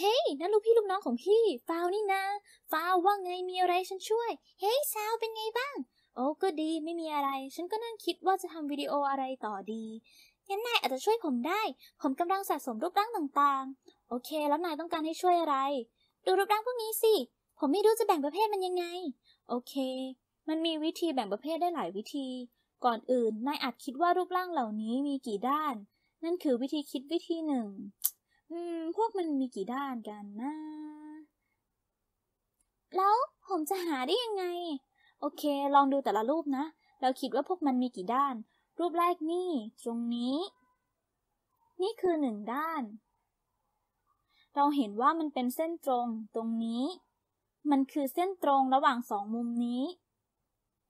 เฮ้ยนั่นลูกพี่ลูกน้องของพี่ ฟาวนี่นะฟาวว่าไงมีอะไรฉันช่วย เฮ้ยซาวเป็นไงบ้าง โอ้ก็ดีไม่มีอะไร ฉันก็นั่งคิดว่าจะทำวิดีโออะไรต่อดีงั้นนายอาจจะช่วยผมได้ ผมกำลังสะสมรูปร่างต่างๆ โอเค แล้วนายต้องการให้ช่วยอะไร ดูรูปร่างพวกนี้สิ ผมไม่รู้จะแบ่งประเภทมันยังไง โอเค มันมีวิธีแบ่งประเภทได้หลายวิธี ก่อนอื่นนายอาจคิดว่ารูปร่างเหล่านี้มีกี่ด้าน นั่นคือวิธีคิดวิธีหนึ่ง อืม พวกมันมีกี่ด้านกันนะ แล้วผมจะหาได้ยังไง โอเค ลองดูแต่ละรูปนะ เราคิดว่าพวกมันมีกี่ด้าน รูปแรกนี่ ตรงนี้ นี่คือหนึ่งด้าน เราเห็นว่ามันเป็นเส้นตรงตรงนี้ มันคือเส้นตรงระหว่างสองมุมนี้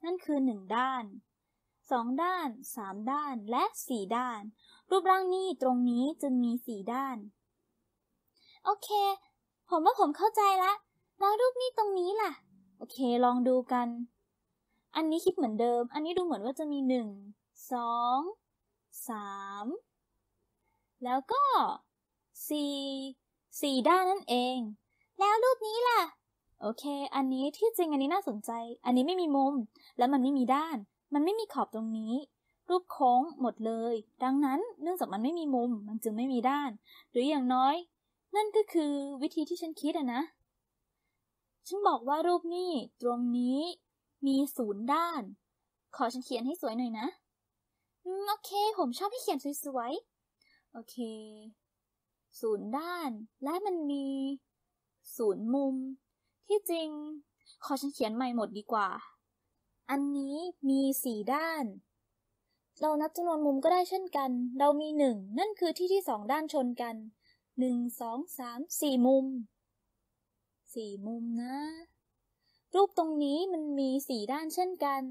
นั่นคือหนึ่งด้านสองด้านสามด้าน และสี่ด้าน รูปร่างนี้ตรงนี้จึงมีสี่ด้าน โอเค ผมว่าผมเข้าใจละแล้วรูปนี้ตรงนี้ล่ะ โอเค ลองดูกัน อันนี้คิดเหมือนเดิม อันนี้ดูเหมือนว่าจะมีหนึ่งสองสามแล้วก็สี่สี่ด้านนั่นเอง แล้วรูปนี้ล่ะ โอเค อันนี้ที่จริงอันนี้น่าสนใจ อันนี้ไม่มีมุม แล้วมันไม่มีด้าน มันไม่มีขอบตรงนี้ รูปโค้งหมดเลย ดังนั้นเนื่องจากมันไม่มีมุม มันจึงไม่มีด้าน หรืออย่างน้อย นั่นก็คือวิธีที่ฉันคิดอะนะ ฉันบอกว่ารูปนี้ตรงนี้ มีศูนย์ด้าน ขอฉันเขียนให้สวยหน่อยนะอืมโอเค ผมชอบให้เขียนสวยๆ โอเค ศูนย์ด้าน และมันมี ศูนย์มุม ที่จริง ขอฉันเขียนใหม่หมดดีกว่า อันนี้มีสี่ด้าน เรานับจำนวนมุมก็ได้เช่นกัน เรามีหนึ่ง นั่นคือที่ที่สองด้านชนกัน หนึ่งสองสามสี่มุม สี่มุมนะ รูปตรงนี้มันมีสี่ด้านเช่นกัน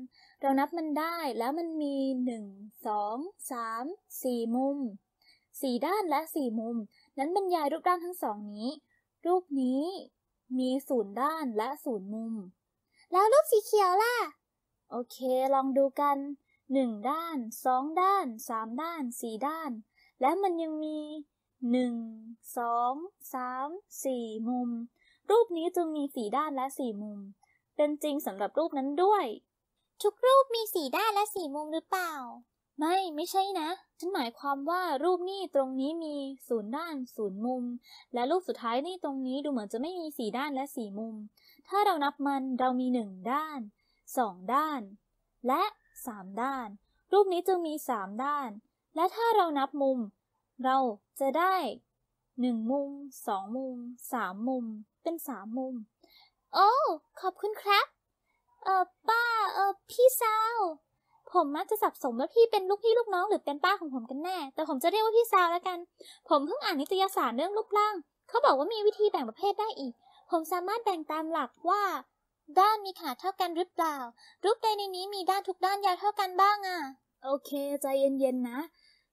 เรานับมันได้แล้วมันมีหนึ่งสองสามสี่มุม สี่ด้านและสี่มุม นั้นบรรยายรูปร่างทั้งสองนี้ รูปนี้มีศูนย์ด้านและศูนย์มุม แล้วรูปสีเขียวล่ะ โอเค ลองดูกันหนึ่งด้านสองด้านสามด้านสี่ด้าน และมันยังมี หนึ่งสองสามสี่มุม รูปนี้จึงมีสี่ด้านและสี่มุม เป็นจริงสำหรับรูปนั้นด้วย ทุกรูปมีสี่ด้านและสี่มุมหรือเปล่า ไม่ไม่ใช่นะ ฉันหมายความว่ารูปนี้ตรงนี้มีศูนย์ด้านศูนย์มุม และรูปสุดท้ายนี่ตรงนี้ดูเหมือนจะไม่มีสี่ด้านและสี่มุม ถ้าเรานับมันเรามีหนึ่งด้านสองด้าน และสามด้าน รูปนี้จึงมีสามด้าน และถ้าเรานับมุม เราจะได้หนึ่งมุมสองมุมสามมุม เป็นสามมุม โอ้ ขอบคุณครับ เออป้า เออพี่สาว ผมมักจะสับสนว่าพี่เป็นลูกพี่ลูกน้องหรือเป็นป้าของผมกันแน่ แต่ผมจะเรียกว่าพี่สาวแล้วกัน ผมเพิ่งอ่านนิตยสารเรื่องรูปร่าง เขาบอกว่ามีวิธีแบ่งประเภทได้อีก ผมสามารถแบ่งตามหลักว่า ด้านมีขนาดเท่ากันหรือเปล่า รูปใดในนี้มีด้านทุกด้านยาวเท่ากันบ้างอะโอเค ใจเย็นๆนะ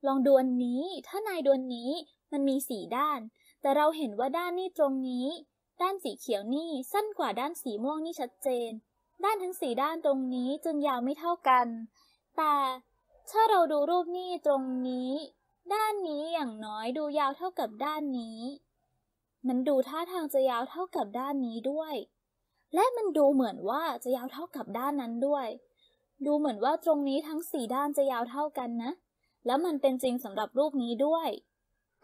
ลองดูนนี้ ถ้านายดูอันนี้ มันมีสี่ด้าน แต่เราเห็นว่าด้านนี้ตรงนี้ ด้านสีเขียวนี่สั้นกว่าด้านสีม่วงนี่ชัดเจน ด้านทั้งสี่ด้านตรงนี้จึงยาวไม่เท่ากัน แต่ถ้าเราดูรูปนี้ตรงนี้ ด้านนี้อย่างน้อยดูยาวเท่ากับด้านนี้ มันดูท่าทางจะยาวเท่ากับด้านนี้ด้วย และมันดูเหมือนว่าจะยาวเท่ากับด้านนั้นด้วย ดูเหมือนว่าตรงนี้ทั้งสี่ด้านจะยาวเท่ากันนะ แล้วมันเป็นจริงสำหรับรูปนี้ด้วย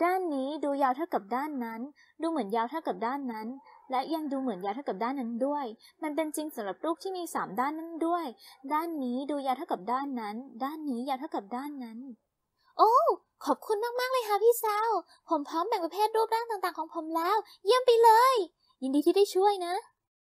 ด้านนี้ดูยาวเท่ากับด้านนั้น ดูเหมือนยาวเท่ากับด้านนั้น และยังดูเหมือนยาวเท่ากับด้านนั้นด้วย มันเป็นจริงสำหรับรูปที่มีสามด้านนั้นด้วย ด้านนี้ดูยาวเท่ากับด้านนั้น ด้านนี้ยาวเท่ากับด้านนั้น โอ้ขอบคุณมากๆเลยค่ะพี่สาว ผมพร้อมแบ่งประเภทรูปร่างต่างๆของผมแล้ว เยี่ยมไปเลย ยินดีที่ได้ช่วยนะ